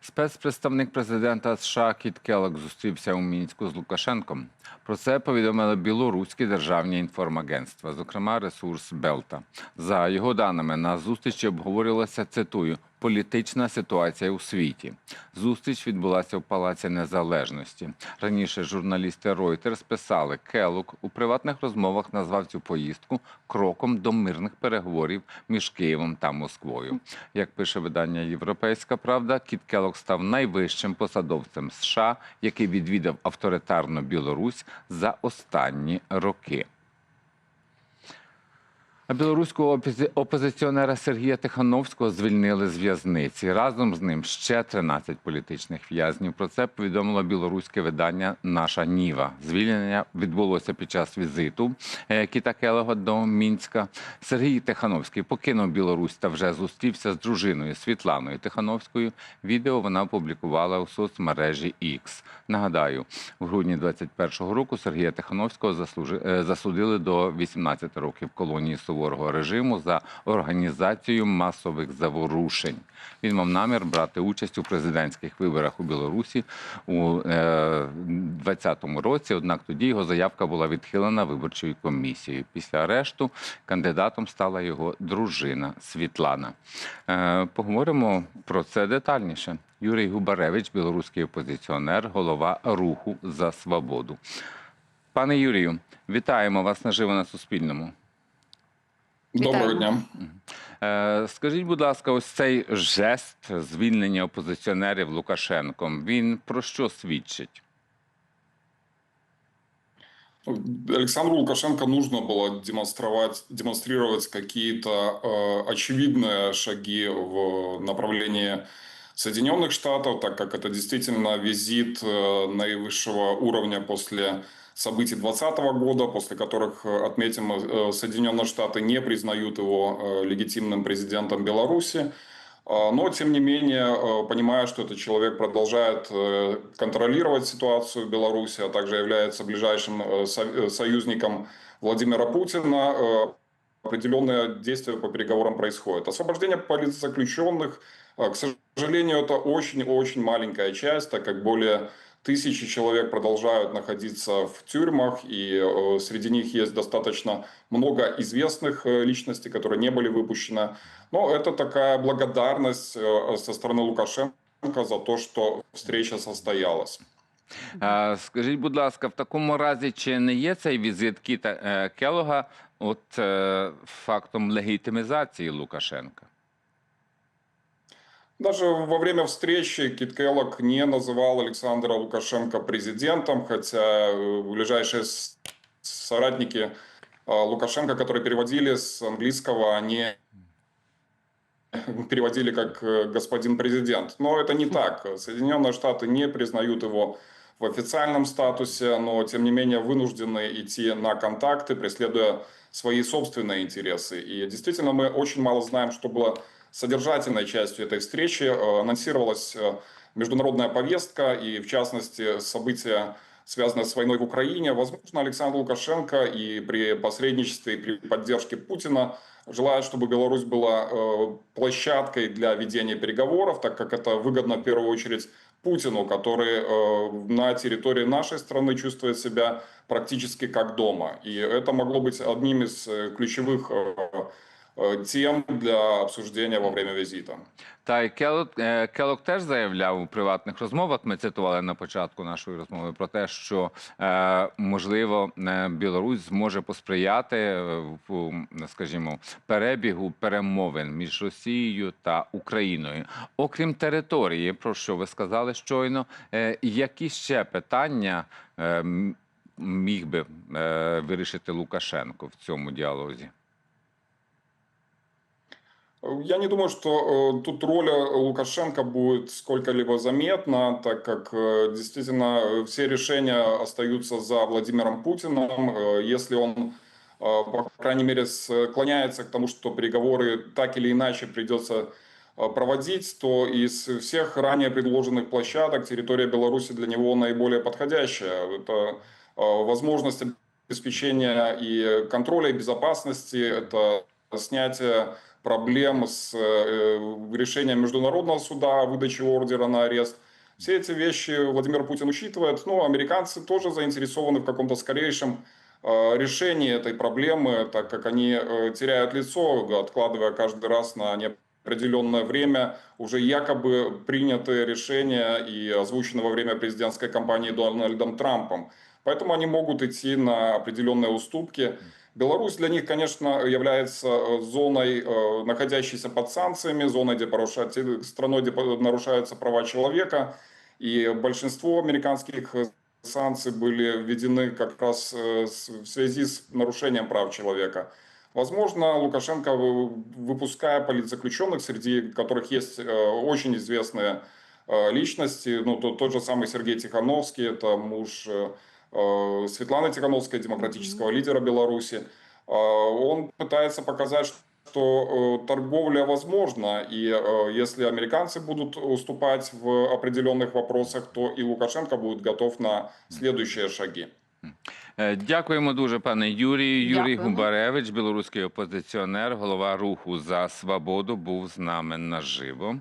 Спецпредставник президента США Кіт Келлог зустрівся у мінську з Лукашенком. Про це повідомили білоруські державні інформагентства, зокрема ресурс Белта. За його даними, на зустрічі обговорювалося цитую. Політична ситуація у світі. Зустріч відбулася в Палаці Незалежності. Раніше журналісти Reuters писали, Келук у приватних розмовах назвав цю поїздку кроком до мирних переговорів між Києвом та Москвою. Як пише видання Європейська Правда, Кіт Келок став найвищим посадовцем США, який відвідав авторитарну Білорусь за останні роки. Білоруського опози- опозиціонера Сергія Тихановського звільнили з в'язниці. Разом з ним ще 13 політичних в'язнів. Про це повідомило білоруське видання Наша Ніва. Звільнення відбулося під час візиту е, Кіта Келого до Мінська. Сергій Тихановський покинув Білорусь та вже зустрівся з дружиною Світланою Тихановською. Відео вона опублікувала у соцмережі X. Нагадаю, в грудні 21-го року Сергія Тихановського е, засудили до 18 років колонії суворого режиму за організацію масових заворушень. Він мав намір брати участь у президентських виборах у Білорусі у е, році. Однак тоді його заявка була відхилена виборчою комісією. Після арешту кандидатом стала його дружина Світлана. Е, Поговоримо про це детальніше. Юрій Губаревич, білоруський опозиціонер, голова руху за свободу. Пане Юрію, вітаємо вас наживо на Суспільному. Доброго Вітаю. дня. Е, Скажіть, будь ласка, ось цей жест звільнення опозиціонерів Лукашенком. Він про що свідчить? Александру Лукашенко нужно было демонстрировать, демонстрировать какие-то э, очевидные шаги в направлении Соединенных Штатов, так как это действительно визит э, наивысшего уровня после событий 2020 года, после которых, э, отметим, э, Соединенные Штаты не признают его э, легитимным президентом Беларуси. А, Но, тем не менее, э, понимая, что этот человек продолжает э, контролировать ситуацию в Беларуси, а также является ближайшим э, со- э, союзником Владимира Путина, э, определенные действия по переговорам происходят. Освобождение политзаключенных, э, к сожалению, это очень-очень маленькая часть, так как более тысячи человек продолжают находиться в тюрьмах, и э, среди них есть достаточно много известных э, личностей, которые не были выпущены. Но это такая благодарность э, со стороны Лукашенко за то, что встреча состоялась. Е, Скажіть, будь ласка, в такому разі, чи не є цей візит Кіта е, Келога от е, фактом легітимізації Лукашенка? Даже во время встречи Кит Келлог не называл Александра Лукашенко президентом, хотя э, ближайшие соратники э, Лукашенко, которые переводили с английского, они переводили как э, господин президент. Но это не так. Соединенные Штаты не признают его в официальном статусе, но тем не менее вынуждены идти на контакты, преследуя свои собственные интересы. И действительно мы очень мало знаем, что было содержательной частью этой встречи. Э, Анонсировалась э, международная повестка и, в частности, события, связанные с войной в Украине. Возможно, Александр Лукашенко и при посредничестве, и при поддержке Путина желает, чтобы Беларусь была э, площадкой для ведения переговоров, так как это выгодно в первую очередь Путину, который на территории нашей страны чувствует себя практически как дома. И это могло быть одним из ключевых тем для обсуждения во время визита. Та й Келок, е, Келок теж заявляв у приватних розмовах. Ми цитували на початку нашої розмови про те, що е, можливо е, Білорусь зможе посприяти скажімо, перебігу перемовин між Росією та Україною. Окрім території, про що ви сказали щойно, які ще питання міг би вирішити Лукашенко в цьому діалозі? Я не думаю, что э, тут роль Лукашенко будет сколько-либо заметна, так как э, действительно э, все решения остаются за Владимиром Путиным. Э, Если он, э, по крайней мере, склоняется к тому, что переговоры так или иначе придется э, проводить, то из всех ранее предложенных площадок территория Беларуси для него наиболее подходящая. Это э, возможность обеспечения и контроля, и безопасности, это снятие проблем с э, решением Международного суда о ордера на арест. Все эти вещи Владимир Путин учитывает. Но американцы тоже заинтересованы в каком-то скорейшем э, решении этой проблемы, так как они э, теряют лицо, откладывая каждый раз на неопределенное время уже якобы принятые решения и озвученные во время президентской кампании Дональдом Трампом. Поэтому они могут идти на определенные уступки. Беларусь для них, конечно, является э, зоной, э, находящейся под санкциями, зоной, где порушают, страной, где нарушаются права человека. И большинство американских э, санкций были введены как раз в связи с нарушением прав человека. Возможно, Лукашенко, вы- выпуская политзаключенных, среди которых есть очень известные личности, ну, тот, тот же самый Сергей Тихановский, это муж Светланы Тихановской, демократического лидера Беларуси, э, он пытается показать, что э, торговля возможна, и э, если американцы будут уступать в определенных вопросах, то и Лукашенко будет готов на следующие шаги. Е, Дякуємо дуже, пане Юрію. Юрій Дякуємо. Губаревич, білоруський опозиціонер, голова руху за свободу, був з нами наживо.